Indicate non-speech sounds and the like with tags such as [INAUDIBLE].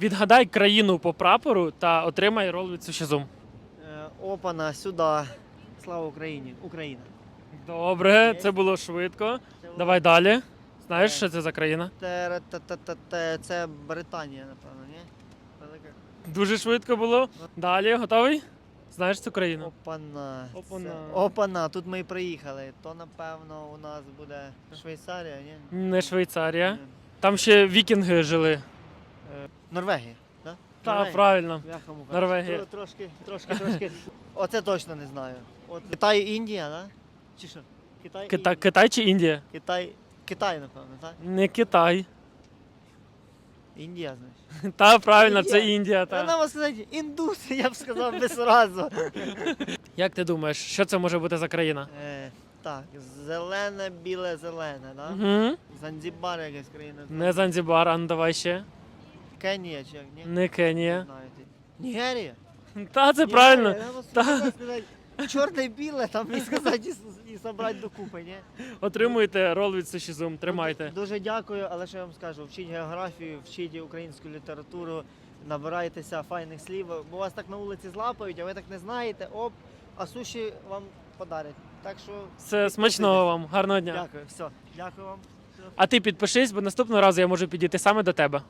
Відгадай країну по прапору та отримай рол від Сушізум. Опана, сюди. Слава Україні! Україна. Добре, це було швидко. Давай далі. Знаєш, Е. що це за країна? Те-ре-те-те-те-те. Це Британія, напевно, ні? Велика. Дуже швидко було. Далі, готовий? Знаєш цю країну? Опана. Опана. Це- Опана, тут ми і приїхали. То напевно у нас буде Швейцарія, ні? Не Швейцарія. Там ще вікінги жили. Норвегія, так? Та, правильно. Норвегія. Трошки, трошки, трошки. [LAUGHS] Оце точно не знаю. От Китай, Індія, да? Чи що? Китай, Китай, Індія. Китай чи Індія? Китай, Китай, напевно, так? Не Китай. Індія, знаєш. [LAUGHS] Та правильно, це Індія. Індія. Та Та. нам сказати, індуси, [LAUGHS] я б сказав би сразу. Як ти думаєш, що це може бути за країна? Е, так, зелене, біле, зелене, да? Угу. Занзібар якась країна. Не Занзібар, а ну давай ще. Кенія чи як, ні? Не Не Кенія. Нігерія? [LAUGHS] Та, це правильно. Нігерія, я Та. сказати, Чорне біле, там і сказати, і, собрати докупи, ні? Отримуйте рол від Сушізум, тримайте. Дуже дякую, але що я вам скажу, вчіть географію, вчіть українську літературу, набирайтеся файних слів, бо вас так на вулиці злапають, а ви так не знаєте, оп, а суші вам подарять. Так що Все, смачного вам, гарного дня. дякую, все, дякую вам. А ти підпишись, бо наступного разу я можу підійти саме до тебе.